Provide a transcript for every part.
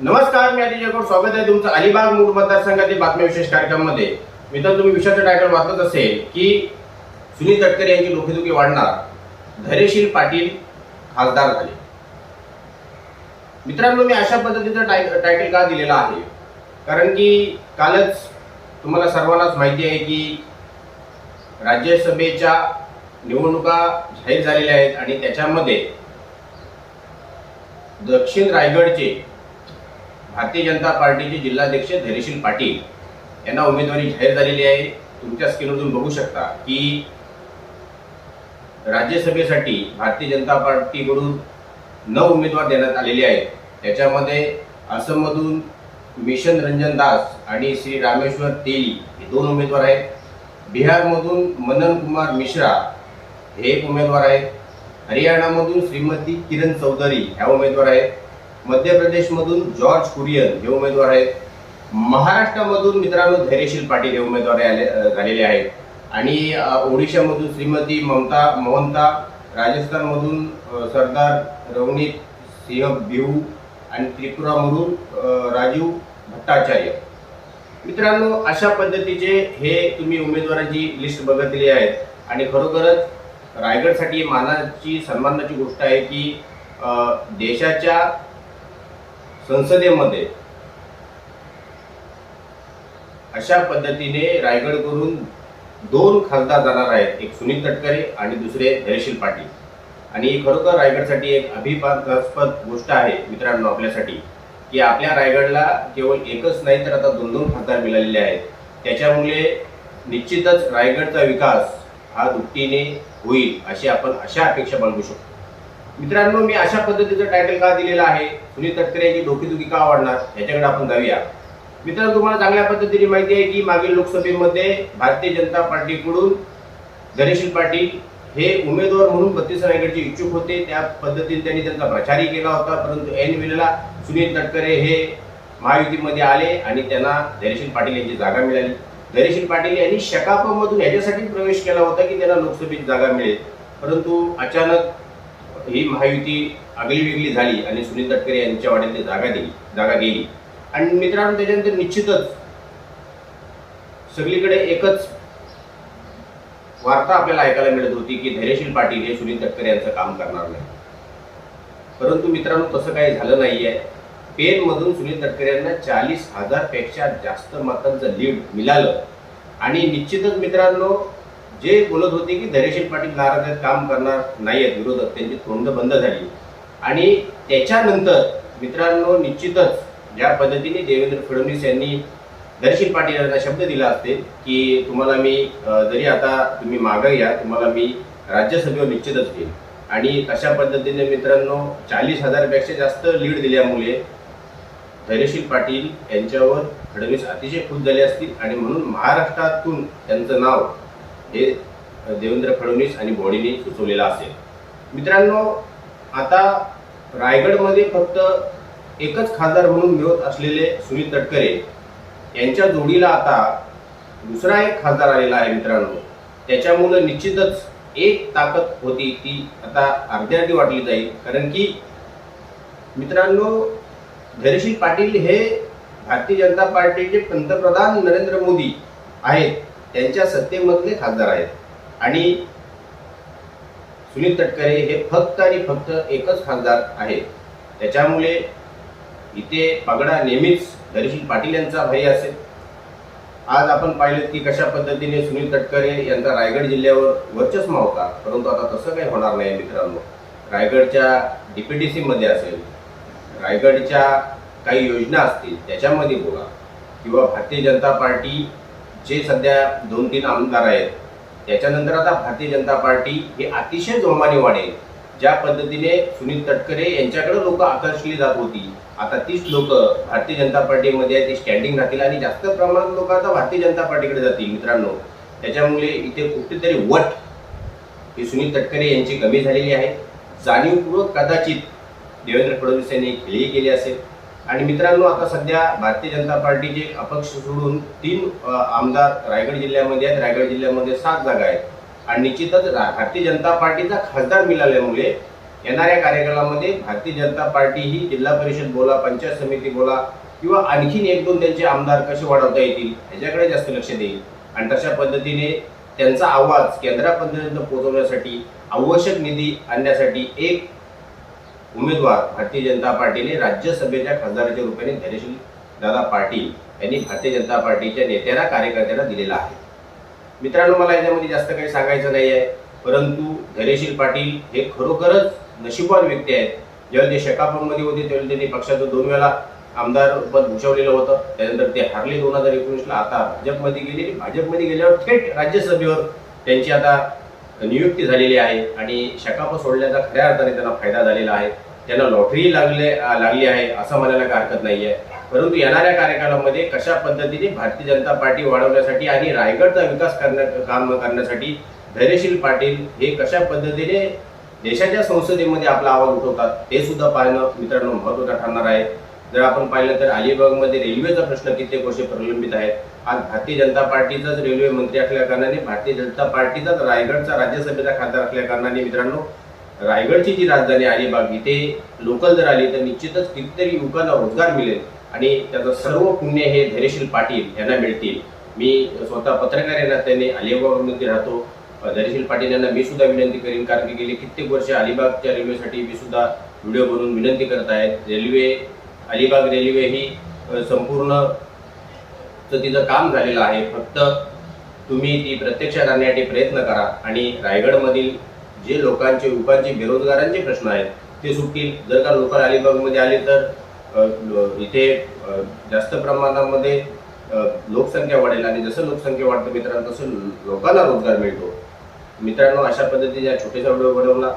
नमस्कार मी अतिशय जयकोड स्वागत आहे तुमचं अलिबाग मूळ मतदारसंघातील बातम्या विशेष कार्यक्रमामध्ये. मित्र तुम्ही विषयाचं टायटल वाचत असेल की सुनील तटकरे यांची डोकेदुखी वाढणार. धैर्यशील पाटील खासदार झाले. मित्रांनो मी अशा पद्धतीचं टाय टायटल का दिलेलं आहे? कारण की कालच तुम्हाला सर्वांनाच माहिती आहे की राज्यसभेच्या निवडणुका जाहीर झालेल्या आहेत आणि त्याच्यामध्ये दक्षिण रायगडचे भारतीय जनता पार्टीचे जिल्हाध्यक्ष धैर्यशील पाटील यांना उमेदवारी जाहीर झालेली आहे. तुमच्या स्क्रीनवरून बघू शकता की राज्यसभेसाठी भारतीय जनता पार्टीकडून नऊ उमेदवार देण्यात आलेले आहेत. त्याच्यामध्ये आसाममधून मिशन रंजन दास आणि श्री रामेश्वर तेली हे दोन उमेदवार आहेत. बिहारमधून मनन कुमार मिश्रा हे एक उमेदवार आहेत. हरियाणामधून श्रीमती किरण चौधरी ह्या उमेदवार आहेत. मध्य प्रदेशमधून जॉर्ज कुरियन हे उमेदवार आहेत. महाराष्ट्रामधून मित्रांनो धैर्यशील पाटील हे उमेदवार आले झालेले आहेत. आणि ओडिशामधून श्रीमती ममता मोहंता राजस्थानमधून सरदार रवनीत सिंह बिहू आणि त्रिपुरामधून राजीव भट्टाचार्य. मित्रांनो अशा पद्धतीचे हे तुम्ही उमेदवारांची लिस्ट बघितली आहेत. आणि खरोखरच रायगडसाठी मानाची सन्मानाची गोष्ट आहे की देशाच्या संसदेमध्ये. अशा पद्धतीने रायगड करून दोन खासदार जाणार आहेत एक सुनील तटकरे आणि दुसरे धैर्यशील पाटील. आणि ही खरोखर रायगडसाठी एक अभिमानास्पद गोष्ट आहे मित्रांनो आपल्यासाठी की आपल्या रायगडला केवळ एकच नाही तर आता दोन दोन खासदार मिळालेले आहेत. त्याच्यामुळे निश्चितच रायगडचा विकास हा दुपटीने होईल अशी आपण अशा अपेक्षा बाळगू शकतो. मित्रांनो मी अशा पद्धतीचं टायटल का दिलेलं आहे? सुनील तटकरे यांची डोकेदुखी का वाढणार? याच्याकडे आपण जाऊया. मित्रांनो तुम्हाला चांगल्या पद्धतीने माहिती आहे की मागील लोकसभेमध्ये भारतीय जनता पार्टीकडून धनेशील पाटील हे उमेदवार म्हणून बत्तीस रायगडचे इच्छुक होते. त्या पद्धतीने त्यांनी त्यांचा प्रचारही केला होता. परंतु ऐन वेळेला सुनील तटकरे हे महायुतीमध्ये आले आणि त्यांना धैर्यशील पाटील यांची जागा मिळाली. धैर्यशील पाटील यांनी शकापमधून याच्यासाठी प्रवेश केला होता की त्यांना लोकसभेची जागा मिळेल. परंतु अचानक ही महायुती आगली वेगळी झाली आणि सुनील तटकरे यांच्या वाड्यातली जागा दिली जागा गेली. आणि मित्रांनो त्याच्यानंतर निश्चितच सगळीकडे एकच वार्ता आपल्याला ऐकायला मिळत होती की धैर्यशील पाटील हे सुनील तटकरे यांचं काम करणार नाही परंतु मित्रांनो तसं काही झालं नाहीये. पेनमधून सुनील तटकरे यांना चाळीस हजारपेक्षा जास्त मतांचं लीड मिळालं. आणि निश्चितच मित्रांनो जे बोलत होते की धैर्यशील पाटील नाराज आहेत काम करणार नाही आहेत विरोधक त्यांची तोंड बंद झाली. आणि त्याच्यानंतर मित्रांनो निश्चितच ज्या पद्धतीने देवेंद्र फडणवीस यांनी धैर्यशील पाटील यांना शब्द दिला असते की तुम्हाला मी जरी आता तुम्ही मागं या तुम्हाला मी राज्यसभेवर निश्चितच घेईन. आणि अशा पद्धतीने मित्रांनो चाळीस हजारपेक्षा जास्त लीड दिल्यामुळे धैर्यशील पाटील यांच्यावर फडणवीस अतिशय खुश झाले असतील. आणि म्हणून महाराष्ट्रातून त्यांचं नाव हे देवेंद्र फडणवीस आणि बॉडीने सुचवलेलं असेल. मित्रांनो आता रायगडमध्ये फक्त एकच खासदार म्हणून मिळत असलेले सुनील तटकरे यांच्या जोडीला आता दुसरा एक खासदार आलेला आहे मित्रांनो. त्याच्यामुळं निश्चितच एक ताकद होती ती आता अर्धी अर्धी वाटली जाईल. कारण की मित्रांनो धैर्यशील पाटील हे भारतीय जनता पार्टीचे पंतप्रधान नरेंद्र मोदी आहेत. त्यांच्या सत्तेमधले खासदार आहेत. आणि सुनील तटकरे हे फक्त आणि फक्त एकच खासदार आहेत. त्याच्यामुळे इथे पगडा नेहमीच धैर्यशील पाटील यांचा भय असेल. आज आपण पाहिलं की कशा पद्धतीने सुनील तटकरे यांचा रायगड जिल्ह्यावर वर्चस्व होता परंतु आता तसं काही होणार नाही मित्रांनो. रायगडच्या डीपीडीसी मध्ये असेल रायगडच्या काही योजना असतील त्याच्यामध्ये बोला. किंवा भारतीय जनता पार्टी जे सध्या दोन तीन आमदार आहेत त्याच्यानंतर आता भारतीय जनता पार्टी हे अतिशय जोमाने वाढेल ज्या पद्धतीने सुनील तटकरे यांच्याकडे लोक आकर्षली जात होती. आता तीच लोक भारतीय जनता पार्टीमध्ये ती स्टँडिंग राहतील आणि जास्त प्रमाणात लोक आता भारतीय जनता पार्टीकडे जातील मित्रांनो. त्याच्यामुळे इथे कुठेतरी वट ही सुनील तटकरे यांची कमी झालेली आहे. जाणीवपूर्वक कदाचित देवेंद्र फडणवीस यांनी खेळी केली असेल. आणि मित्रांनो आता सध्या भारतीय जनता पार्टीचे अपक्ष सोडून तीन आमदार रायगड जिल्ह्यामध्ये आहेत. रायगड जिल्ह्यामध्ये सात जागा आहेत. आणि निश्चितच रा- भारतीय जनता पार्टीचा खासदार मिळाल्यामुळे येणाऱ्या कार्यक्रमामध्ये भारतीय जनता पार्टी ही जिल्हा परिषद बोला पंचायत समिती बोला किंवा आणखीन एक दोन त्यांचे आमदार कसे वाढवता येतील ह्याच्याकडे जास्त लक्ष देईल. आणि तशा पद्धतीने त्यांचा आवाज केंद्रापर्यंत पोहोचवण्यासाठी आवश्यक निधी आणण्यासाठी एक उमेदवार भारतीय जनता पार्टीने राज्यसभेच्या खासदाराच्या रूपाने धनेशील दादा पाटील यांनी भारतीय जनता पार्टीच्या नेत्यांना कार्यकर्त्यांना दिलेला आहे. मित्रांनो मला याच्यामध्ये जास्त काही सांगायचं नाही आहे. परंतु धैर्यशील पाटील हे खरोखरच नशिबवान व्यक्ती आहेत. ज्यावेळी ते शकापमध्ये होते त्यावेळी त्यांनी पक्षाचं दोन वेळा आमदार पद भूषवलेलं होतं. त्यानंतर ते हारले दोन हजार एकोणीसला. आता भाजपमध्ये गेले भाजपमध्ये गेल्यावर थेट राज्यसभेवर त्यांची आता नियुक्ती झालेली आहे आणि शकाप सोडल्याचा खऱ्या अर्थाने त्यांना फायदा झालेला आहे. त्यांना लॉटरी लागले लागली आहे असं म्हणायला काही हरकत नाही आहे परंतु येणाऱ्या कार्यकालामध्ये कशा पद्धतीने भारतीय जनता पार्टी वाढवण्यासाठी आणि रायगडचा विकास करण्या काम करण्यासाठी धैर्यशील पाटील हे कशा पद्धतीने देशाच्या संसदेमध्ये आपला आवाज उठवतात ते सुद्धा पाहणं मित्रांनो महत्त्वाचं ठरणार आहे. जर आपण पाहिलं तर अलिबागमध्ये रेल्वेचा प्रश्न कित्येक वर्षे प्रलंबित आहे. आज भारतीय जनता पार्टीचाच रेल्वे मंत्री असल्या कारणाने भारतीय जनता पार्टीचाच रायगडचा राज्यसभेचा खासदार असल्या कारणाने मित्रांनो रायगडची जी राजधानी अलिबाग इथे लोकल जर आली तर निश्चितच कितीतरी युवकांना रोजगार मिळेल आणि त्याचं सर्व पुण्य हे धैर्यशील पाटील यांना मिळतील. मी स्वतः पत्रकार या नात्याने अलिबागमध्ये राहतो. धैर्यशील पाटील यांना मी सुद्धा विनंती करीन कारण की गेली कित्येक वर्ष अलिबागच्या रेल्वेसाठी मी सुद्धा व्हिडिओ बनवून विनंती करत आहेत रेल्वे अलिबाग रेल्वे ही संपूर्ण तिचं काम झालेलं आहे. फक्त तुम्ही ती प्रत्यक्षात आणण्यासाठी प्रयत्न करा आणि रायगडमधील जे लोकांचे युवकांचे बेरोजगारांचे प्रश्न आहेत ते सुटतील. जर का लोकल अलिबागमध्ये आले तर इथे जास्त प्रमाणामध्ये लोकसंख्या वाढेल आणि जसं लोकसंख्या वाढतं मित्रांनो तसं लोकांना रोजगार मिळतो. मित्रांनो अशा पद्धतीने या छोटेसा व्हिडिओ बनवला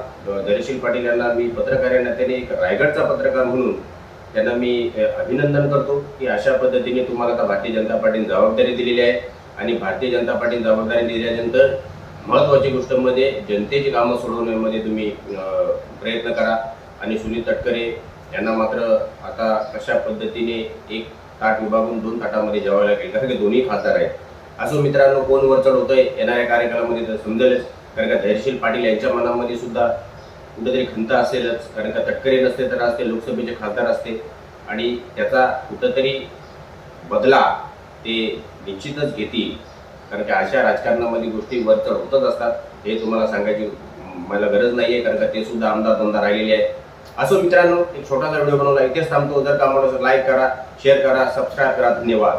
धैर्यशील पाटील यांना मी पत्रकार या नात्याने एक रायगडचा पत्रकार म्हणून त्यांना मी अभिनंदन करतो की अशा पद्धतीने तुम्हाला आता भारतीय जनता पार्टीने जबाबदारी दिलेली आहे. आणि भारतीय जनता पार्टीने जबाबदारी दिल्यानंतर महत्त्वाची गोष्ट म्हणजे जनतेची कामं सोडवण्यामध्ये तुम्ही प्रयत्न करा. आणि सुनील तटकरे यांना मात्र आता कशा पद्धतीने एक ताट विभागून दोन ताटामध्ये जेवायला लागेल कारण की दोन्ही खासदार आहेत. असो मित्रांनो कोण वर चढ होतंय येणाऱ्या कार्यक्रमामध्ये तर समजेलच. कारण का धैर्यशील पाटील यांच्या मनामध्ये सुद्धा कुठंतरी खंत असेलच कारण का तटकरे नसते तर आज ते लोकसभेचे खासदार असते. आणि त्याचा कुठंतरी बदला ते निश्चितच घेतील. कारण की अशा राजकारणामध्ये गोष्टी वरचढ होतच असतात. हे तुम्हाला सांगायची मला गरज नाही आहे कारण का ते सुद्धा आमदार दोनदा राहिलेले आहेत. असो मित्रांनो एक छोटासा व्हिडिओ बनवला इथेच थांबतो. जर का आवडलं लाईक करा शेअर करा सबस्क्राईब करा. धन्यवाद.